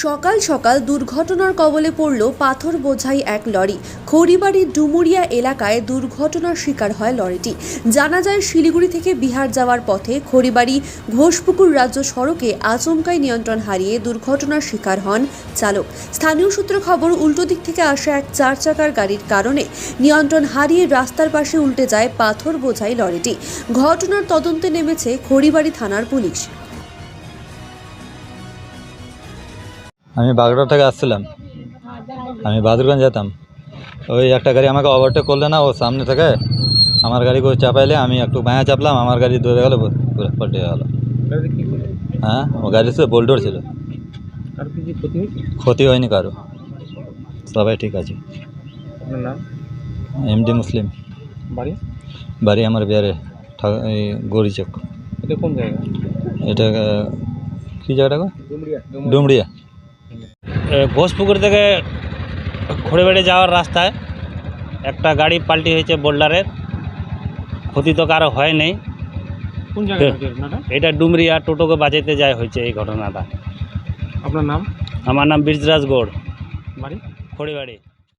সকাল সকাল দুর্ঘটনার কবলে পড়ল পাথর বোঝাই এক লরি। খড়িবাড়ির ডুমুরিয়া এলাকায় দুর্ঘটনার শিকার হয় লরিটি। জানা যায়, শিলিগুড়ি থেকে বিহার যাওয়ার পথে খড়িবাড়ি ঘোষপুকুর রাজ্য সড়কে আচমকাই নিয়ন্ত্রণ হারিয়ে দুর্ঘটনার শিকার হন চালক। স্থানীয় সূত্র খবর, উল্টো দিক থেকে আসা এক চার চাকার গাড়ির কারণে নিয়ন্ত্রণ হারিয়ে রাস্তার পাশে উল্টে যায় পাথর বোঝাই লরিটি। ঘটনার তদন্তে নেমেছে খড়িবাড়ি থানার পুলিশ। আমি বাগড়া থেকে আসছিলাম। আমি বাদুরগঞ্জ যেতাম। ওই একটা গাড়ি আমাকে ওভারটেক করলে না ও সামনে থেকে আমার গাড়ি করে চাপাইলে আমি একটু বাঁয়া চাপলাম আমার গাড়ি দৌড়ে গেলো পাল্টে গেল। হ্যাঁ ও গাড়ি ছিল বোল্ডোর ছিল। ক্ষতি হয়নি কারও। সবাই ঠিক আছে। এমডি মুসলিম। বাড়ি? বাড়ি আমার বিহারে গড়িচক এটা কোন জায়গা? এটা কী জায়গাটা গো? ঘোষপুকুর থেকে খড়েবেড়ে যাওয়ার রাস্তায় একটা গাড়ি পাল্টি হয়েছে বোল্ডারের ক্ষতি তো কারও হয় নেই। এটা ডুমরিয়া টোটোকে বাজাইতে যায় হয়েছে এই ঘটনাটা। আপনার নাম? আমার নাম বীরজরাজ গৌড়। বাড়ি? খড়িবাড়ি।